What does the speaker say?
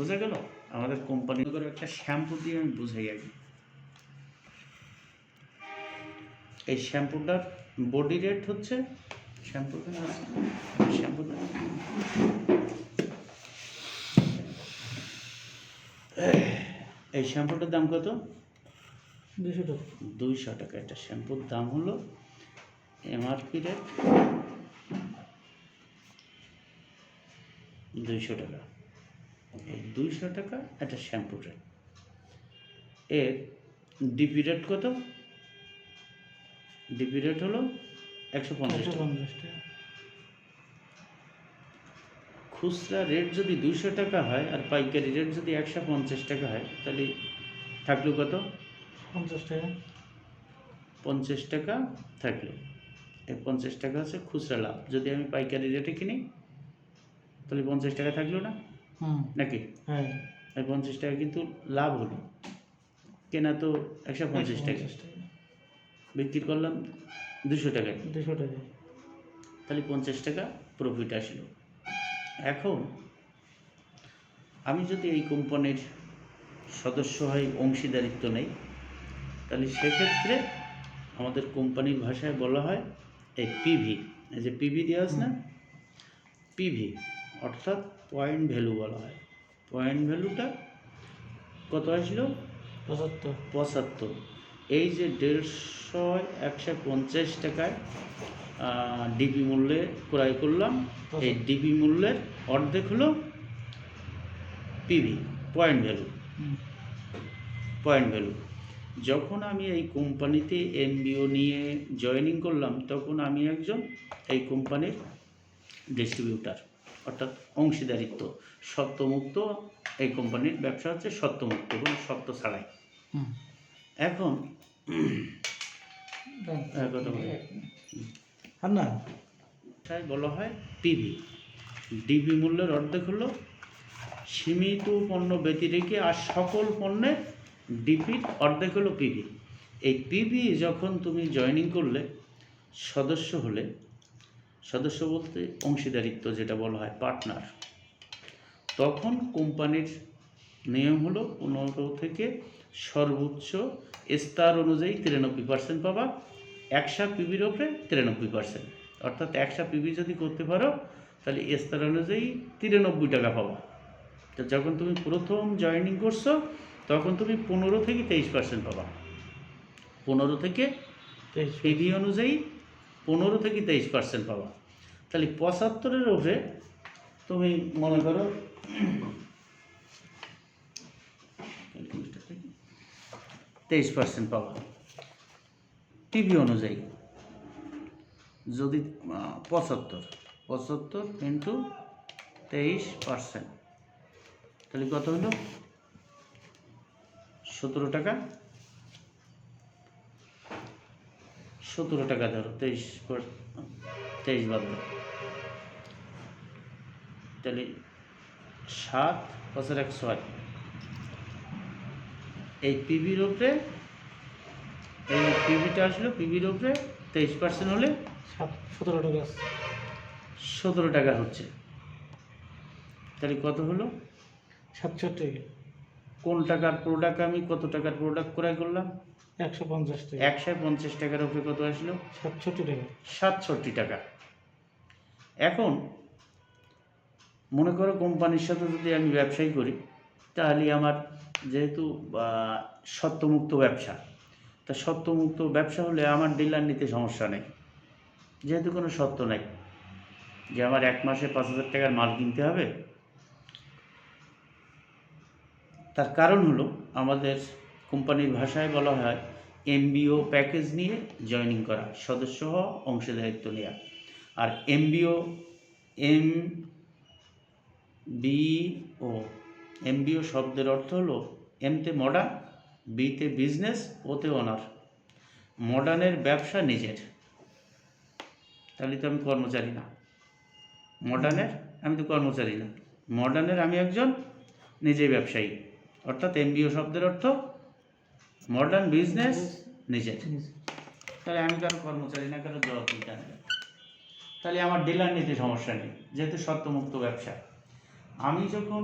বোঝা গেল? আমাদের কোম্পানি করে একটা শ্যাম্পু দিয়ে আমি বুঝাই আগে। এই শ্যাম্পুটার বডি রেট হচ্ছে শ্যাম্পু শ্যাম্পু এই শ্যাম্পুটার দাম কত? দুশো টাকা। দুইশো টাকা। একটা শ্যাম্পুর দাম হলো এমআরপি রেট দুইশো টাকা। দুইশো টাকা একটা শ্যাম্পু রেট এর ডিপি রেট কত? ডিপি রেট হলো একশো পঞ্চাশ টাকা। খুচরা রেট যদি দুইশো টাকা হয় আর পাইকারি রেট যদি একশো পঞ্চাশ টাকা হয় তাহলে থাকল কত? পঞ্চাশ টাকা। পঞ্চাশ টাকা থাকল। এই পঞ্চাশ টাকা হচ্ছে খুচরা লাভ। যদি আমি পাইকারি রেটে কিনি তাহলে পঞ্চাশ টাকা থাকল না? নাকি? হ্যাঁ। এই পঞ্চাশ টাকা কিন্তু লাভ হলো। কেনা তো একশো পঞ্চাশ টাকা। বিক্রি করলাম দুশো টাকায়। দুশো টাকা তাহলে পঞ্চাশ টাকা প্রফিট আসলো। এখন আমি যদি এই কোম্পানির সদস্য হয়ে অংশীদারিত্ব নেই তাহলে সেক্ষেত্রে আমাদের কোম্পানির ভাষায় বলা হয় এই পিভি এই যে পিভি দেওয়া আছে না? পিভি অর্থাৎ পয়েন্ট ভ্যালু বলা হয়। পয়েন্ট ভ্যালুটা কত আসলো? পঁচাত্তর। পঁচাত্তর। এই যে দেড়শো একশো পঞ্চাশ টাকায় ডিপি মূল্যে ক্রয় করলাম। এই ডিবি মূল্যের অর্ধেক হলো PV point value point value যখন আমি এই কোম্পানিতে এমবিও নিয়ে জয়েনিং করলাম তখন আমি একজন এই কোম্পানির ডিস্ট্রিবিউটার অর্থাৎ অংশীদারিত্ব সত্যমুক্ত এই কোম্পানির ব্যবসা হচ্ছে সত্যমুক্ত কোনো সত্য ছাড়াই। এখন না তাই বলা হয় পিভি ডিবি মূল্যের অর্ধেক হলো সীমিত পণ্য ব্যতি রেখে আর সকল পণ্যের ডিপির অর্ধেক হলো পিভি এই পিভি যখন তুমি জয়েনিং করলে সদস্য হলে সদস্য বলতে অংশীদারিত্ব যেটা বলা হয় পার্টনার তখন কোম্পানির নিয়ম হলো পনেরো থেকে সর্বোচ্চ স্তর অনুযায়ী তিরানব্বই পার্সেন্ট পাবা একশা পিবির ওপরে তিরানব্বই পার্সেন্ট অর্থাৎ একশা পিবি যদি করতে পারো তাহলে স্তর অনুযায়ী তিরানব্বই টাকা পাবা। তো যখন তুমি প্রথম জয়েনিং করছ তখন তুমি পনেরো থেকে তেইশ পার্সেন্ট পাবা। পনেরো থেকে পিভি অনুযায়ী পনেরো থেকে তেইশ পার্সেন্ট পাবা। তাহলে পঁচাত্তরের ওপরে তুমি মনে করো, তেইশ পার্সেন্ট পাবা। টিভি অনুযায়ী, যদি পঁচাত্তর পঁচাত্তর ইন্টু তেইশ পার্সেন্ট তাহলে কত হলো? সতেরো টাকা। সতেরো টাকা ধরো তেইশ তেইশ বাদ দাও। তাহলে সাত বছর এক ছয় এই পিবির ওপরে এই পিবিটা আসলো পিবির ওপরে তেইশ পার্সেন্ট হলে সাত সতেরো টাকা সতেরো টাকা হচ্ছে। তাহলে কত হলো? সাতষট্টি। টাকা কোন টাকার প্রোডাক্ট আমি কত টাকার প্রোডাক্ট ক্রয় করলাম? একশো পঞ্চাশ টাকা। একশো পঞ্চাশ টাকার উপরে কত আসলো? সাতষট্টি টাকা। সাতষট্টি টাকা। এখন মনে করো কোম্পানির সাথে যদি আমি ব্যবসায়ী করি তাহলে আমার যেহেতু সত্যমুক্ত ব্যবসা। তা সত্যমুক্ত ব্যবসা হলে আমার ডিলার নিতে সমস্যা নেই। যেহেতু কোনো সত্য নাই যে আমার এক মাসে পাঁচ হাজার টাকার মাল কিনতে হবে। তার কারণ হলো আমাদের কোম্পানির ভাষায় বলা হয় এমবিও প্যাকেজ নিয়ে জয়েনিং করা সদস্য হওয়া অংশীদারিত্ব নেওয়া আর এমবিও এম বিও এমবিও শব্দের অর্থ হলো এমতে মডার্ন বিতে বিজনেস ওতে অনার মডার্নের ব্যবসা নিজের। তাহলে তো আমি কর্মচারী না। মডার্নের আমি তো কর্মচারী না। মডার্নের আমি একজন নিজেই ব্যবসায়ী। অর্থাৎ এমবিও শব্দের অর্থ মডার্ন বিজনেস নিজের। তাহলে আমি কারও কর্মচারী না কারও জবাবদিহিতা না। তাহলে আমার ডিলার নিতে সমস্যা নেই যেহেতু সত্যমুক্ত ব্যবসা। আমি যখন